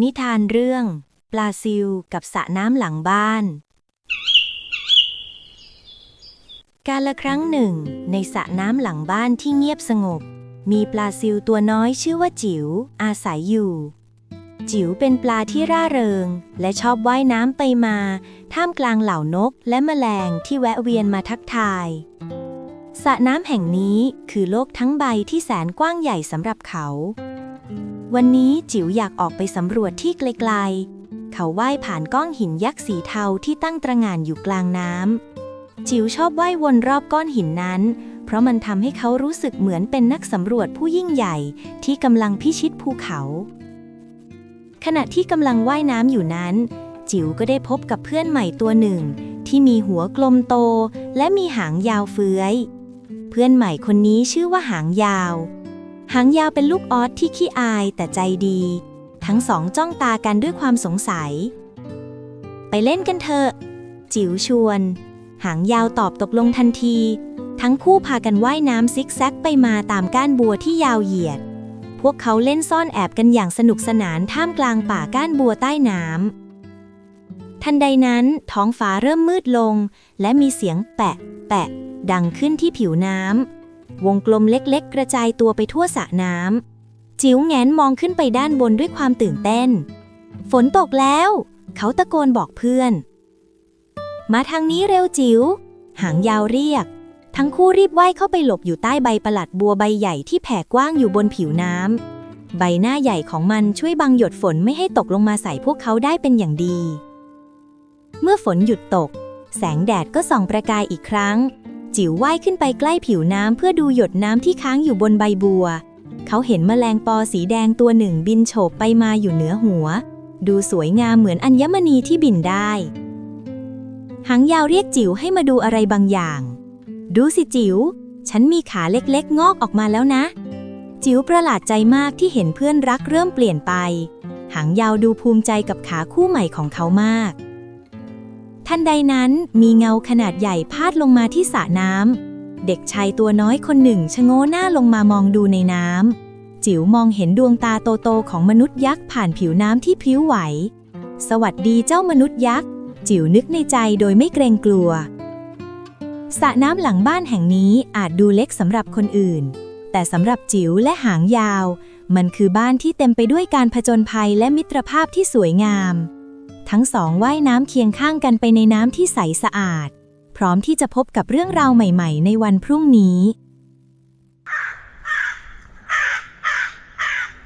นิทานเรื่อง ปลาซิวกับสระน้ำหลังบ้าน การละครั้งหนึ่ง ในสระน้ำหลังบ้านที่เงียบสงบ มีปลาซิวตัวน้อยชื่อว่าจิ๋วอาศัยอยู่ จิ๋วเป็นปลาที่ร่าเริง และชอบว่ายน้ำไปมา ท่ามกลางเหล่านกและแมลงที่แวะเวียนมาทักทายสระน้ำแห่งนี้คือโลกทั้งใบที่แสนกว้างใหญ่สำหรับเขา วันนี้จิ๋วอยากออกไปสำรวจที่ไกลๆ เขาว่ายผ่านก้อนหินยักษ์สีเทาที่ตั้งตระหง่านอยู่กลางน้ำ จิ๋วชอบว่ายวนรอบก้อนหินนั้น เพราะมันทำให้เขารู้สึกเหมือนเป็นนักสำรวจผู้ยิ่งใหญ่ที่กำลังพิชิตภูเขา ขณะที่กำลังว่ายน้ำอยู่นั้น จิ๋วก็ได้พบกับเพื่อนใหม่ตัวหนึ่ง ที่มีหัวกลมโต และมีหางยาวเฟื้อย เพื่อนใหม่คนนี้ชื่อว่าหางยาว หางยาวเป็นลูกออสที่ขี้อายแต่ใจดี ทั้งสองจ้องตากันด้วยความสงสัย ไปเล่นกันเถอะ จิ๋วชวน หางยาวตอบตกลงทันที ทั้งคู่พากันว่ายน้ำซิกแซกไปมาตามก้านบัวที่ยาวเหยียด พวกเขาเล่นซ่อนแอบกันอย่างสนุกสนานท่ามกลางป่าก้านบัวใต้น้ำทันใดนั้นท้องฟ้าเริ่มมืดลง และมีเสียงแปะ แปะ ดังขึ้นที่ผิวน้ำ วงกลมเล็กๆ กระจายตัวไปทั่วสระน้ำ จิ๋วแงนมองขึ้นไปด้านบนด้วยความตื่นเต้น ฝนตกแล้ว เขาตะโกนบอกเพื่อน มาทางนี้เร็วจิ๋ว หางยาวเรียก ทั้งคู่รีบว่ายเข้าไปหลบอยู่ใต้ใบประหลัดบัวใบใหญ่ที่แผ่กว้างอยู่บนผิวน้ำ ใบหน้าใหญ่ของมันช่วยบังหยดฝนไม่ให้ตกลงมาใส่พวกเขาได้เป็นอย่างดี เมื่อฝนหยุดตก แสงแดดก็ส่องประกายอีกครั้ง จิ๋วว่ายขึ้นไปใกล้ผิวน้ำเพื่อดูหยดน้ำที่ค้างอยู่บนใบบัว เขาเห็นแมลงปอสีแดงตัวหนึ่งบินโฉบไปมาอยู่เหนือหัว ดูสวยงามเหมือนอัญมณีที่บินได้ หางยาวเรียกจิ๋วให้มาดูอะไรบางอย่าง ดูสิจิ๋ว ฉันมีขาเล็กๆ งอกออกมาแล้วนะ จิ๋วประหลาดใจมากที่เห็นเพื่อนรักเริ่มเปลี่ยนไป หางยาวดูภูมิใจกับขาคู่ใหม่ของเขามาก ทันใดนั้นมีเงาขนาดใหญ่พาดลงมาที่สระน้ำ เด็กชายตัวน้อยคนหนึ่งชะโงหน้าลงมามองดูในน้ำ จิ๋วมองเห็นดวงตาโตๆของมนุษย์ยักษ์ผ่านผิวน้ำที่พลิ้วไหว สวัสดีเจ้ามนุษย์ยักษ์ จิ๋วนึกในใจโดยไม่เกรงกลัว สระน้ำหลังบ้านแห่งนี้อาจดูเล็กสำหรับคนอื่น แต่สำหรับจิ๋วและหางยาว มันคือบ้านที่เต็มไปด้วยการผจญภัยและมิตรภาพที่สวยงาม ทั้งสองว่ายน้ำเคียงข้างกันไปในน้ำที่ใสสะอาด พร้อมที่จะพบกับเรื่องราวใหม่ ๆ ในวันพรุ่งนี้